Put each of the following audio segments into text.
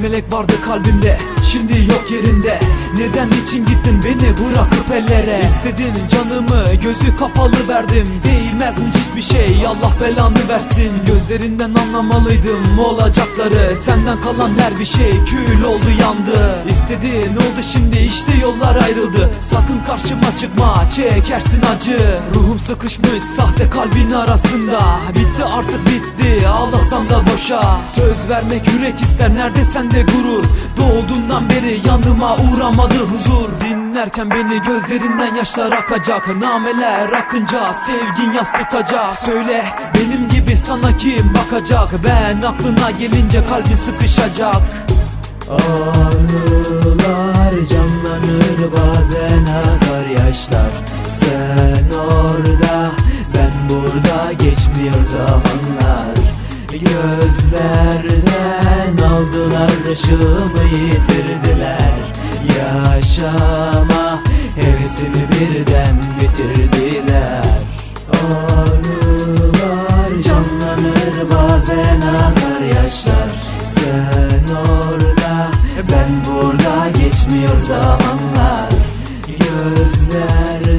melek vardı kalbimde Şimdi yok yerinde. Neden için gittin beni bırakıp ellere? İstedin canımı gözü kapalı verdim. Değmezmiş hiçbir şey? Allah belanı versin. Gözlerinden anlamalıydım olacakları. Senden kalan her bir şey kül oldu yandı. İstediğin oldu şimdi işte yollar ayrıldı. Sakın karşıma çıkma çekersin acı. Ruhum sıkışmış sahte kalbin arasında. Bitti artık bitti ağlasam da boşa. Söz vermek yürek ister nerede sende gurur? Doğduğundan beri yanıma uğramadı huzur. Dinlerken beni gözlerinden yaşlar akacak. Nameler akınca sevgin yas tutacak. Söyle benim gibi sana kim bakacak? Ben aklına gelince kalbin sıkışacak. Anılar canlanır bazen akar yaşlar. Sen orada ben burada geçmiyor zamanlar. Gözlerden ışığımı yitirdiler. Yaşama hevesimi birden bitirdiler. Anılar canlanır bazen akar yaşlar. Sen orada ben burada geçmiyor zamanlar. Gözlerden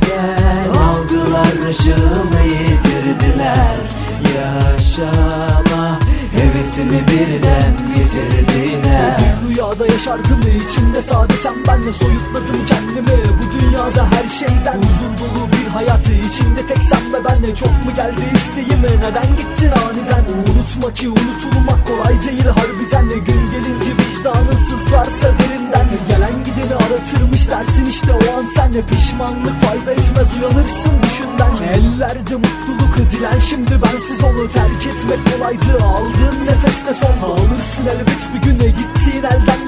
aldılar ışığımı yitirdiler. Yaşama hevesimi birden bitirdiler. Bir rüyada yaşardım içimde sade sen benle soyutladım kendimi. Bu dünyada her şeyden huzur dolu bir hayatı içinde tek sen ve benle çok mu geldi isteğime? Neden gittin aniden? Unutma ki unutulmak kolay değil harbiden Gün gelince vicdanın sızlarsa derinden. Gelen gideni aratırmış dersin işte o an senle Pişmanlık fayda etmez uyanırsın düşünden. Ellerde mutluluk dilen şimdi bensiz onu terk etmek kolaydı. Aldığın nefeste son. Alırsın elbet bir güne Gittiğin elden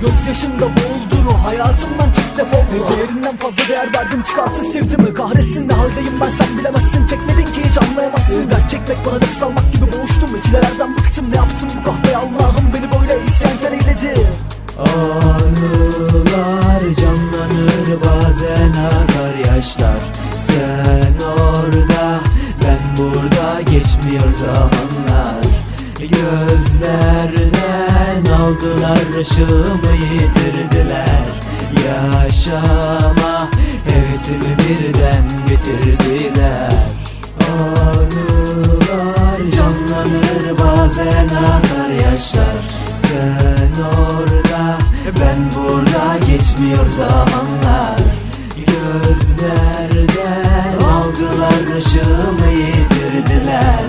gözyaşında boğuldur Hayatımdan çık defol Değerinden fazla değer verdim çıkarsın sevdim Kahretsin ne haldeyim ben sen bilemezsin. Çekmedin ki hiç anlayamazsın. Dert çekmek bana nefes almak gibi boğuştum. İçilerden bıktım ne yaptım bu kahve Allah'ım beni böyle isyankar eyledi. Anılar canlanır bazen akar yaşlar. Sen orada ben burada geçmiyor zamanlar. Gözlerden aldılar ışığımı yitirdiler. Yaşama hevesimi birden bitirdiler. Anılar canlanır bazen akar yaşlar. Sen orada ben burada geçmiyor zamanlar. Gözlerden aldılar ışığımı yitirdiler.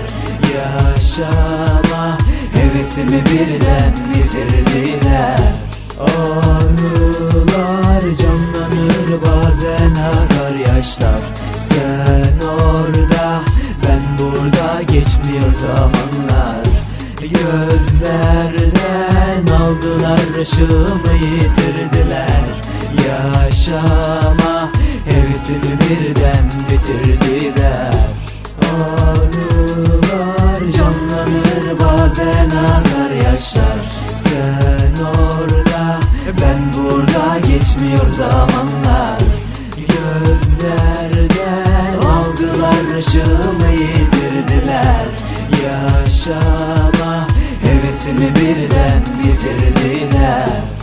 Yaşama hevesimi birden bitirdiler Anılar canlanır bazen akar yaşlar. Sen orada ben burada geçmiyor zamanlar. Gözlerden aldılar ışığımı yitirdiler. Yaşama hevesimi birden bitirdiler Anılar canlanır bazen akar yaşlar. Sen orada ben burada geçmiyor zamanlar. Gözlerden aldılar ışığımı yitirdiler. Yaşama hevesimi birden bitirdiler